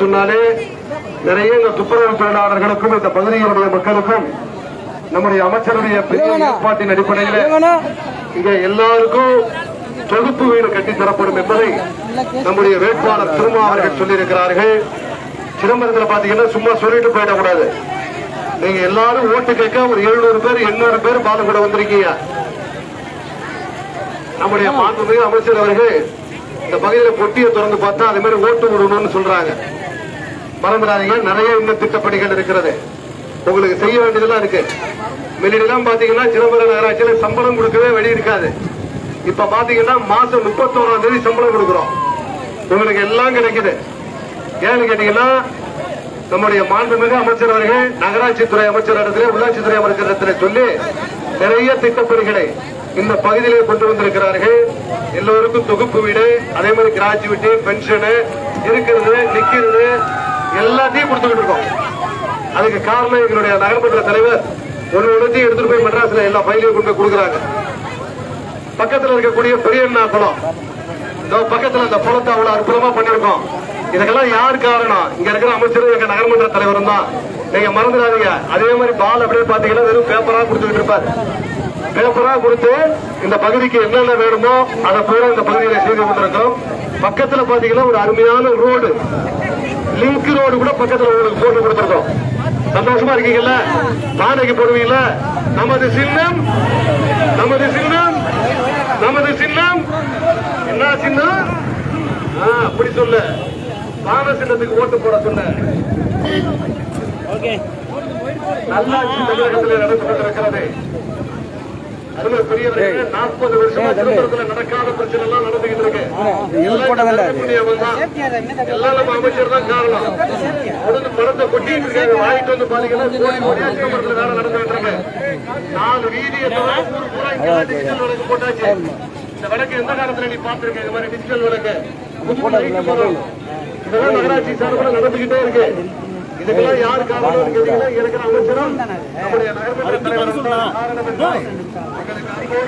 சொன்னாலே நிறைய இந்த துப்புரவு தொழிலாளர்களுக்கும் இந்த பகுதியினுடைய மக்களுக்கும் நம்முடைய அமைச்சருடைய பெரிய ஏற்பாட்டின் அடிப்படையில் இங்க எல்லாருக்கும் தொகுப்பு வீடு கட்டி தரப்படும் என்பதை நம்முடைய வேட்பாளர் திருமா அவர்கள் சொல்லியிருக்கிறார்கள். சிதம்பரத்தில் பாத்தீங்கன்னா சும்மா சொல்லிட்டு போயிடக்கூடாது. நீங்க எல்லாரும் ஓட்டு கேட்க ஒரு எழுநூறு பேர் எண்ணூறு பேர் பாலம் கூட வந்திருக்கீங்க. நம்முடைய மாண்புமிகு அமைச்சர் அவர்கள் இந்த பகுதியில் பொட்டியை திறந்து பார்த்தா அதே மாதிரி ஓட்டு விடணும்னு சொல்றாங்க. மறந்துடாதீங்க. நிறைய இன்னும் திட்டப்பணிகள் இருக்கிறது. உங்களுக்கு செய்ய வேண்டியதெல்லாம் இருக்கு. முன்னாடிலாம் பாத்தீங்கன்னா சிதம்பரம் நகராட்சியில சம்பளம் கொடுக்கவே வழி இருக்காது. இப்ப பாத்தீங்கன்னா மாசம் முப்பத்தோராம் தேதி சம்பளம் கொடுக்குறோம். உங்களுக்கு எல்லாம் கிடைக்குது. ஏன்னு கேட்டீங்கன்னா நம்முடைய மாண்புமிகு அமைச்சர் அவர்கள் நகராட்சித்துறை அமைச்சர் இடத்துல உள்ளாட்சித்துறை அமைச்சர் இடத்துல சொல்லி நிறைய திட்டப்பணிகளை இந்த பகுதியிலே கொண்டு வந்திருக்கிறார்கள். எல்லோருக்கும் தொகுப்பு வீடு அதே மாதிரி கிராஜுவிட்டி பென்ஷனு இருக்கிறது நிக்கிறது எல்லாத்தையும் கொடுத்துக்கிட்டு இருக்கோம். அதுக்கு காரணம் எங்களுடைய நகர்மன்ற தலைவர் ஒரு ஒன்றுத்தையும் எடுத்துட்டு போய் மெட்ராஸ்ல எல்லா ஃபைலையும் கொண்டு போய் கொடுக்குறாங்க. பக்கத்தில் இருக்கக்கூடிய பெரியண்ணா குளம். இந்த பக்கத்தில் அந்த குளத்தை அவ்வளவு அற்புதமா பண்ணிருக்கோம் இதுக்கெல்லாம் யார் காரணம்? இங்க இருக்கிற அமைச்சரும் எங்க நகர்மன்ற தலைவரும் தான். நீங்க மறந்துடாதீங்க. அதே மாதிரி பால் அப்படியே பாத்தீங்கன்னா வெறும் பேப்பரா கொடுத்துக்கிட்டு இருப்பார். பேப்பரா கொடுத்து இந்த பகுதிக்கு என்னென்ன வேணுமோ அதை பூரா இந்த பகுதியில செய்து கொண்டிருக்கிறோம். பக்கத்துல பாத்தீங்கன்னா ஒரு அருமையான ரோடு. லிங்க் ரோடு கூட பக்கத்துல உங்களுக்கு போட்டு கொடுத்துருக்கோம். சந்தோஷமா இருக்கீங்கல்ல? பானைக்கு போடுவீங்கல்ல? நமது சின்னம் நமது சின்னம் நமது சின்னம். என்ன சின்னம்? ஆ, அப்படி சொல்லு. பானை சின்னத்துக்கு ஓட்டு போட சொன்ன நல்லாட்சி தமிழகத்தில் நடந்து கொண்டிருக்கிறது அதுல பெரியவர்களே, 40 வருஷமா திருப்பரத்துல நடக்காத பிரச்சனை எல்லாம் நடந்துகிட்டு இருக்கு எல்லாம் நம்ம அமைச்சர் தான் காரணம். உடனே பணத்தை கொட்டிட்டு இருக்காங்க வாங்கிட்டு வந்து பாத்தீங்கன்னா கோடி கோடியா திருப்பரத்துல வேலை நடந்துகிட்டு இருக்கு நாலு வீதி போட்டாச்சு. இந்த வழக்கு எந்த காலத்துல நீ பார்த்திருக்க? இந்த மாதிரி டிஜிட்டல் போடுறோம். இதெல்லாம் நகராட்சி சார்பில் நடந்துகிட்டே இருக்கு. இதுக்கெல்லாம் யாரு காரணம் கேட்டீங்கன்னா இருக்கிற அமைச்சரும் நம்முடைய நகர்மன்ற தலைவர் காரணம்